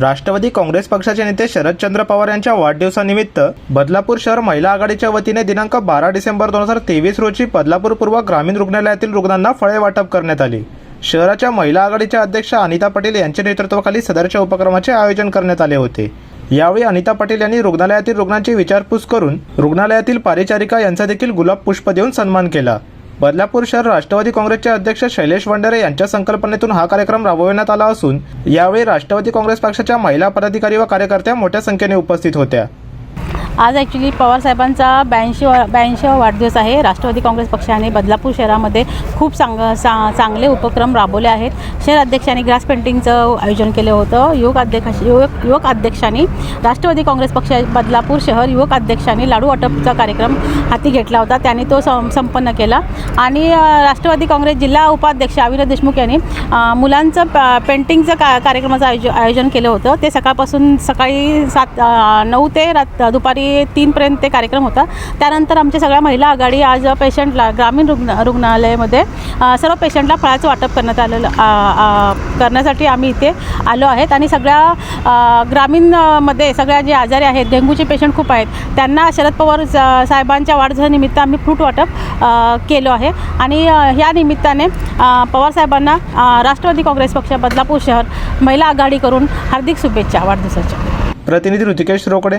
राष्ट्रवादी काँग्रेस पक्षाचे नेते शरदचंद्र पवार यांच्या वाढदिवसानिमित्त बदलापूर शहर महिला आघाडीच्या वतीने दिनांक बारा डिसेंबर दोन हजार तेवीस रोजी बदलापूर पूर्व ग्रामीण रुग्णालयातील रुग्णांना फळे वाटप करण्यात आली. शहराच्या महिला आघाडीच्या अध्यक्षा अनिता पाटील यांच्या नेतृत्वाखाली सदरच्या उपक्रमाचे आयोजन करण्यात आले होते. यावेळी अनिता पाटील यांनी रुग्णालयातील रुग्णांची विचारपूस करून रुग्णालयातील पारिचारिका यांचा देखील गुलाब पुष्प देऊन सन्मान केला. बदलापूर शहर राष्ट्रवादी काँग्रेसचे अध्यक्ष शैलेश वंडेरे यांच्या संकल्पनेतून हा कार्यक्रम राबविण्यात आला असून यावेळी राष्ट्रवादी काँग्रेस पक्षाच्या महिला पदाधिकारी व कार्यकर्त्या मोठ्या संख्येने उपस्थित होत्या. आज ॲक्च्युली पवारसाहेबांचा ब्याऐंशी ब्याऐंशीवा वाढदिवस आहे. राष्ट्रवादी काँग्रेस पक्षाने बदलापूर शहरामध्ये खूप चांग सा चांगले उपक्रम राबवले आहेत. शहर अध्यक्षांनी ग्रास पेंटिंगचं आयोजन केलं होतं. युवक अध्यक्ष युवक युवक अध्यक्षांनी राष्ट्रवादी काँग्रेस पक्ष बदलापूर शहर युवक अध्यक्षांनी लाडू वाटपचा कार्यक्रम हाती घेतला होता. त्यांनी तो सं संपन्न केला. आणि राष्ट्रवादी काँग्रेस जिल्हा उपाध्यक्ष अविनाश देशमुख यांनी मुलांचं प- पेंटिंगचं का कार्यक्रमाचं आयोज आयोजन केलं होतं. ते सकाळपासून सकाळी सात नऊ ते रात दुपारी तीनपर्यंत ते कार्यक्रम होता. त्यानंतर आमच्या सगळ्या महिला आघाडी आज पेशंटला ग्रामीण रुग्ण रुग्णालयामध्ये सर्व पेशंटला फळाचं वाटप करण्यात आलेलं करण्यासाठी आम्ही इथे आलो आहेत. आणि सगळ्या ग्रामीणमध्ये सगळ्या जे आजारी आहेत डेंग्यूचे पेशंट खूप आहेत त्यांना शरद पवार साहेबांच्या वाढदिवसानिमित्त आम्ही फ्रूट वाटप केलो आहे. आणि ह्या निमित्ताने पवार साहेबांना राष्ट्रवादी काँग्रेस पक्ष बदलापूर शहर महिला आघाडी करून हार्दिक शुभेच्छा वाढदिवसाच्या. प्रतिनिधी ऋतिकेश रोकडे.